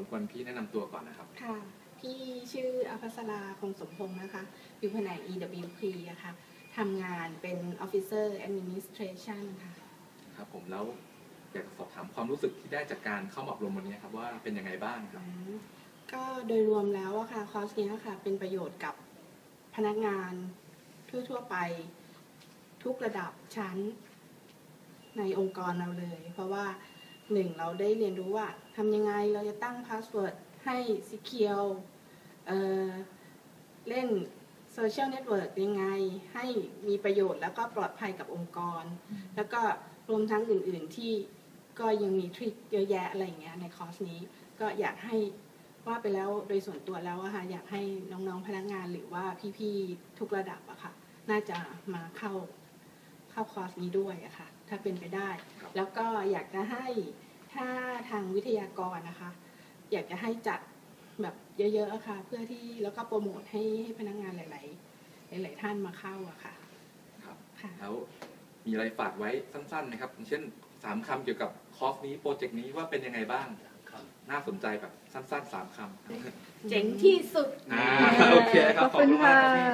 รบกวนพี่แนะนำตัวก่อนนะครับ ค่ะ พี่ชื่ออภัสราคงสมพงษ์นะคะ อยู่แผนก EWP อะค่ะทำงานเป็น Officer Administration ค่ะ ครับผมแล้วอยากสอบถามความรู้สึกที่ได้จากการเข้ามาอบรมวันนี้ครับว่าเป็นยังไงบ้างครับอืมก็โดยรวมแล้วอะค่ะคอร์สเนี้ยค่ะ เป็นประโยชน์กับพนักงานทั่วๆไปทุกระดับชั้นในองค์กรเราเลย เพราะว่า หนึ่งเราได้เรียนรู้ว่าทำยังไงเราจะตั้งพาสเวิร์ดให้ secure เอ่อเล่นโซเชียลเน็ตเวิร์กยังไง ให้มีประโยชน์แล้วก็ปลอดภัยกับองค์กร แล้วก็รวมทั้งอื่น ๆ ที่ก็ยังมีทริคเยอะแยะอะไรเงี้ยในคอร์สนี้ ก็อยากให้ว่าไปแล้วโดยส่วนตัวแล้วอะค่ะอยากให้น้องๆพนักงานหรือว่าพี่ๆทุกระดับอะค่ะ น่าจะมาเข้าเข้าคอร์สนี้ด้วยอะค่ะ ถ้าเป็นไปได้ แล้วก็อยากจะให้ถ้าทางวิทยากรนะคะ อยากจะให้จัดแบบเยอะๆอะค่ะ เพื่อที่แล้วก็โปรโมทให้ให้พนักงานหลาย ๆ หลาย ๆ ท่านมาเข้าอะค่ะครับค่ะแล้วมีอะไรฝากไว้สั้นๆนะครับอย่างเช่นสามคำเกี่ยวกับคอร์สนี้โปรเจกต์นี้ว่าเป็นยังไงบ้างน่าสนใจแบบสั้นๆสามคำเจ๋งที่สุดอ่าโอเคครับขอบคุณมากค่ะรับพี่